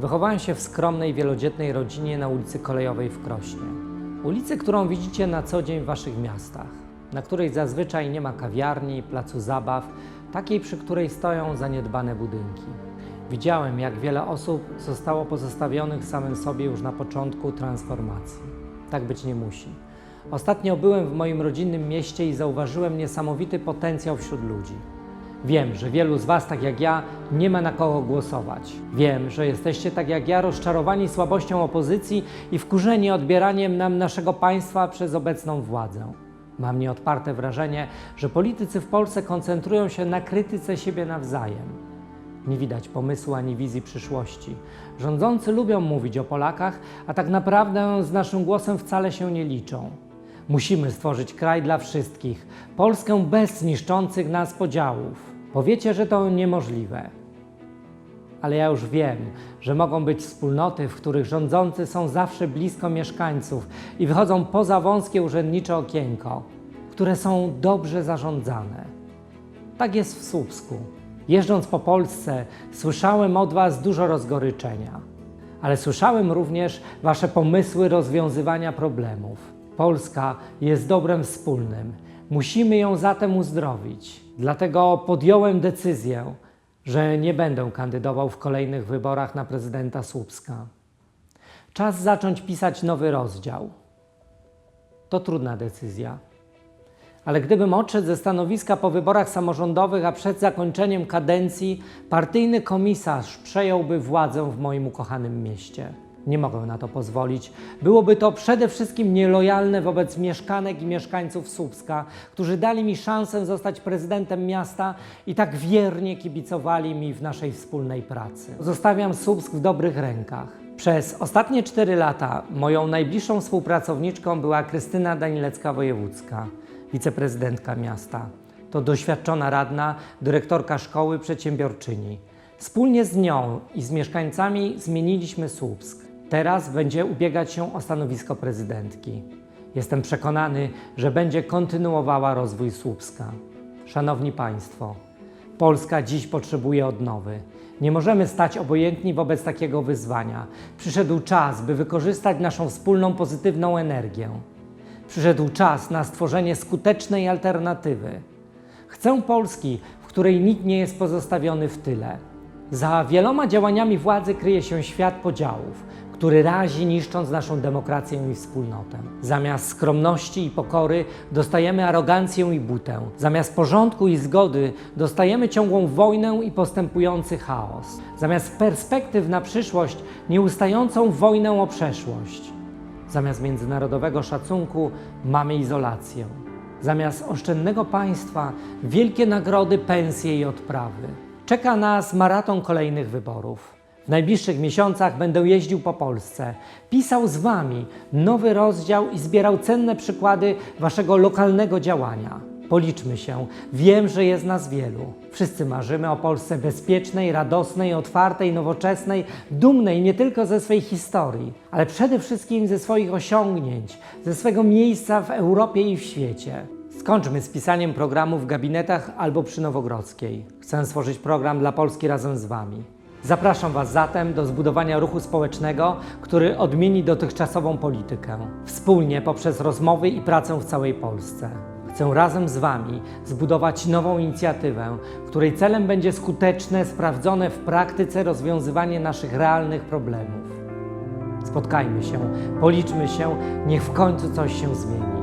Wychowałem się w skromnej, wielodzietnej rodzinie na ulicy Kolejowej w Krośnie. Ulicy, którą widzicie na co dzień w waszych miastach, na której zazwyczaj nie ma kawiarni, placu zabaw, takiej przy której stoją zaniedbane budynki. Widziałem, jak wiele osób zostało pozostawionych samym sobie już na początku transformacji. Tak być nie musi. Ostatnio byłem w moim rodzinnym mieście i zauważyłem niesamowity potencjał wśród ludzi. Wiem, że wielu z Was, tak jak ja, nie ma na kogo głosować. Wiem, że jesteście tak jak ja rozczarowani słabością opozycji i wkurzeni odbieraniem nam naszego państwa przez obecną władzę. Mam nieodparte wrażenie, że politycy w Polsce koncentrują się na krytyce siebie nawzajem. Nie widać pomysłu ani wizji przyszłości. Rządzący lubią mówić o Polakach, a tak naprawdę z naszym głosem wcale się nie liczą. Musimy stworzyć kraj dla wszystkich, Polskę bez niszczących nas podziałów. Powiecie, że to niemożliwe. Ale ja już wiem, że mogą być wspólnoty, w których rządzący są zawsze blisko mieszkańców i wychodzą poza wąskie urzędnicze okienko, które są dobrze zarządzane. Tak jest w Słupsku. Jeżdżąc po Polsce, słyszałem od Was dużo rozgoryczenia, ale słyszałem również Wasze pomysły rozwiązywania problemów. Polska jest dobrem wspólnym. Musimy ją zatem uzdrowić. Dlatego podjąłem decyzję, że nie będę kandydował w kolejnych wyborach na prezydenta Słupska. Czas zacząć pisać nowy rozdział. To trudna decyzja. Ale gdybym odszedł ze stanowiska po wyborach samorządowych, a przed zakończeniem kadencji partyjny komisarz przejąłby władzę w moim ukochanym mieście. Nie mogę na to pozwolić. Byłoby to przede wszystkim nielojalne wobec mieszkanek i mieszkańców Słupska, którzy dali mi szansę zostać prezydentem miasta i tak wiernie kibicowali mi w naszej wspólnej pracy. Zostawiam Słupsk w dobrych rękach. Przez ostatnie cztery lata moją najbliższą współpracowniczką była Krystyna Danilecka-Wojewódzka, wiceprezydentka miasta. To doświadczona radna, dyrektorka szkoły, przedsiębiorczyni. Wspólnie z nią i z mieszkańcami zmieniliśmy Słupsk. Teraz będzie ubiegać się o stanowisko prezydentki. Jestem przekonany, że będzie kontynuowała rozwój Słupska. Szanowni Państwo, Polska dziś potrzebuje odnowy. Nie możemy stać obojętni wobec takiego wyzwania. Przyszedł czas, by wykorzystać naszą wspólną pozytywną energię. Przyszedł czas na stworzenie skutecznej alternatywy. Chcę Polski, w której nikt nie jest pozostawiony w tyle. Za wieloma działaniami władzy kryje się świat podziałów, który razi niszcząc naszą demokrację i wspólnotę. Zamiast skromności i pokory dostajemy arogancję i butę. Zamiast porządku i zgody dostajemy ciągłą wojnę i postępujący chaos. Zamiast perspektyw na przyszłość nieustającą wojnę o przeszłość. Zamiast międzynarodowego szacunku mamy izolację. Zamiast oszczędnego państwa wielkie nagrody, pensje i odprawy. Czeka nas maraton kolejnych wyborów. W najbliższych miesiącach będę jeździł po Polsce, pisał z Wami nowy rozdział i zbierał cenne przykłady Waszego lokalnego działania. Policzmy się, wiem, że jest nas wielu. Wszyscy marzymy o Polsce bezpiecznej, radosnej, otwartej, nowoczesnej, dumnej nie tylko ze swej historii, ale przede wszystkim ze swoich osiągnięć, ze swego miejsca w Europie i w świecie. Skończmy z pisaniem programu w gabinetach albo przy Nowogrodzkiej. Chcę stworzyć program dla Polski razem z Wami. Zapraszam Was zatem do zbudowania ruchu społecznego, który odmieni dotychczasową politykę. Wspólnie poprzez rozmowy i pracę w całej Polsce. Chcę razem z Wami zbudować nową inicjatywę, której celem będzie skuteczne, sprawdzone w praktyce rozwiązywanie naszych realnych problemów. Spotkajmy się, policzmy się, niech w końcu coś się zmieni.